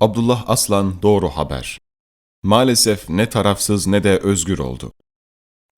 Abdullah Aslan Doğru Haber Maalesef ne tarafsız ne de özgür oldu.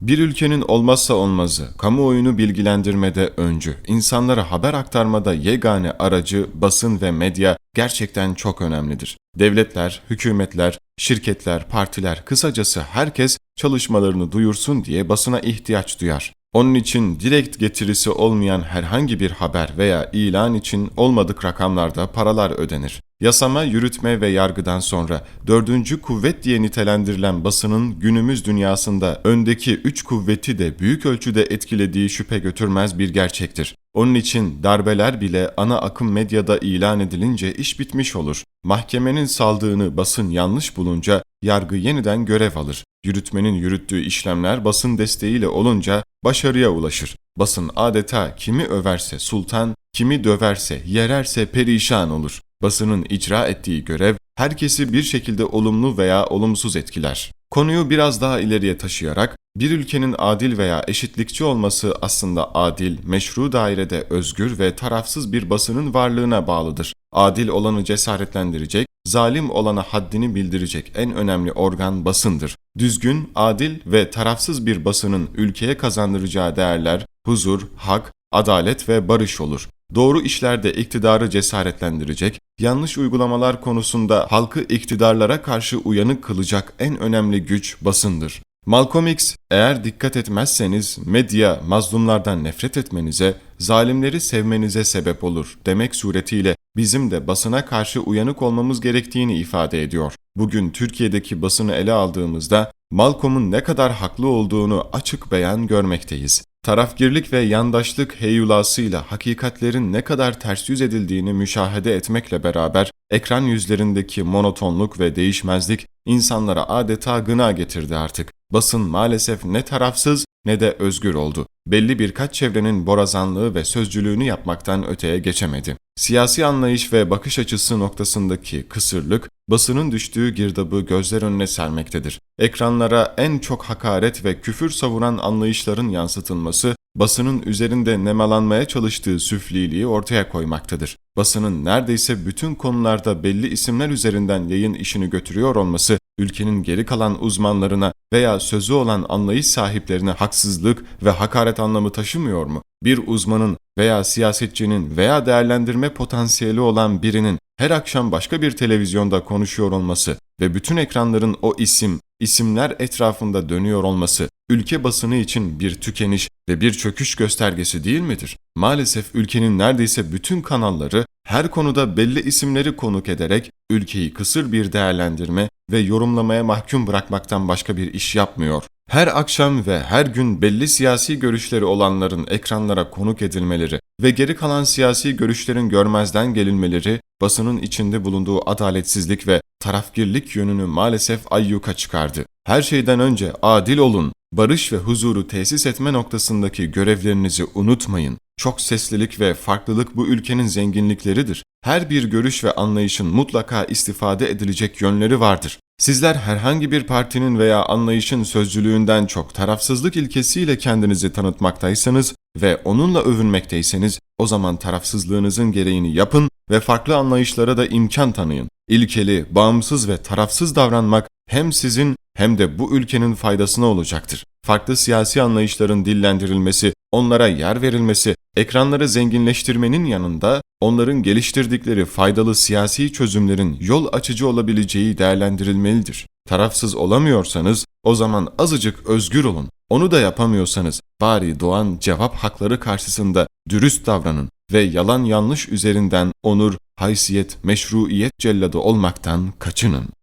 Bir ülkenin olmazsa olmazı, kamuoyunu bilgilendirmede öncü, insanlara haber aktarmada yegane aracı basın ve medya gerçekten çok önemlidir. Devletler, hükümetler, şirketler, partiler, kısacası herkes çalışmalarını duyursun diye basına ihtiyaç duyar. Onun için direkt getirisi olmayan herhangi bir haber veya ilan için olmadık rakamlarda paralar ödenir. Yasama, yürütme ve yargıdan sonra dördüncü kuvvet diye nitelendirilen basının günümüz dünyasında öndeki üç kuvveti de büyük ölçüde etkilediği şüphe götürmez bir gerçektir. Onun için darbeler bile ana akım medyada ilan edilince iş bitmiş olur. Mahkemenin saldığını basın yanlış bulunca yargı yeniden görev alır. Yürütmenin yürüttüğü işlemler basın desteğiyle olunca başarıya ulaşır. Basın adeta kimi överse sultan, kimi döverse, yererse perişan olur. Basının icra ettiği görev herkesi bir şekilde olumlu veya olumsuz etkiler. Konuyu biraz daha ileriye taşıyarak bir ülkenin adil veya eşitlikçi olması aslında adil, meşru dairede özgür ve tarafsız bir basının varlığına bağlıdır. Adil olanı cesaretlendirecek, zalim olana haddini bildirecek en önemli organ basındır. Düzgün, adil ve tarafsız bir basının ülkeye kazandıracağı değerler huzur, hak, adalet ve barış olur. Doğru işlerde iktidarı cesaretlendirecek, yanlış uygulamalar konusunda halkı iktidarlara karşı uyanık kılacak en önemli güç basındır. Malcolm X, eğer dikkat etmezseniz medya mazlumlardan nefret etmenize, zalimleri sevmenize sebep olur demek suretiyle bizim de basına karşı uyanık olmamız gerektiğini ifade ediyor. Bugün Türkiye'deki basını ele aldığımızda Malcolm'un ne kadar haklı olduğunu açık beyan görmekteyiz. Tarafgirlik ve yandaşlık heyulasıyla hakikatlerin ne kadar ters yüz edildiğini müşahede etmekle beraber ekran yüzlerindeki monotonluk ve değişmezlik insanlara adeta gına getirdi artık. Basın maalesef ne tarafsız ne de özgür oldu. Belli birkaç çevrenin borazanlığı ve sözcülüğünü yapmaktan öteye geçemedi. Siyasi anlayış ve bakış açısı noktasındaki kısırlık, basının düştüğü girdabı gözler önüne sermektedir. Ekranlara en çok hakaret ve küfür savuran anlayışların yansıtılması, basının üzerinde nemalanmaya çalıştığı süfliliği ortaya koymaktadır. Basının neredeyse bütün konularda belli isimler üzerinden yayın işini götürüyor olması, ülkenin geri kalan uzmanlarına veya sözü olan anlayış sahiplerine haksızlık ve hakaret anlamı taşımıyor mu? Bir uzmanın veya siyasetçinin veya değerlendirme potansiyeli olan birinin her akşam başka bir televizyonda konuşuyor olması ve bütün ekranların o isim, isimler etrafında dönüyor olması ülke basını için bir tükeniş ve bir çöküş göstergesi değil midir? Maalesef ülkenin neredeyse bütün kanalları her konuda belli isimleri konuk ederek ülkeyi kısır bir değerlendirme ve yorumlamaya mahkum bırakmaktan başka bir iş yapmıyor. Her akşam ve her gün belli siyasi görüşleri olanların ekranlara konuk edilmeleri ve geri kalan siyasi görüşlerin görmezden gelinmeleri basının içinde bulunduğu adaletsizlik ve tarafgirlik yönünü maalesef ayyuka çıkardı. Her şeyden önce adil olun, barış ve huzuru tesis etme noktasındaki görevlerinizi unutmayın. Çok seslilik ve farklılık bu ülkenin zenginlikleridir. Her bir görüş ve anlayışın mutlaka istifade edilecek yönleri vardır. Sizler herhangi bir partinin veya anlayışın sözcülüğünden çok tarafsızlık ilkesiyle kendinizi tanıtmaktaysanız ve onunla övünmekteyseniz o zaman tarafsızlığınızın gereğini yapın ve farklı anlayışlara da imkan tanıyın. İlkeli, bağımsız ve tarafsız davranmak hem sizin hem de bu ülkenin faydasına olacaktır. Farklı siyasi anlayışların dillendirilmesi, onlara yer verilmesi, ekranları zenginleştirmenin yanında onların geliştirdikleri faydalı siyasi çözümlerin yol açıcı olabileceği değerlendirilmelidir. Tarafsız olamıyorsanız o zaman azıcık özgür olun. Onu da yapamıyorsanız bari doğan cevap hakları karşısında dürüst davranın ve yalan yanlış üzerinden onur, haysiyet, meşruiyet celladı olmaktan kaçının.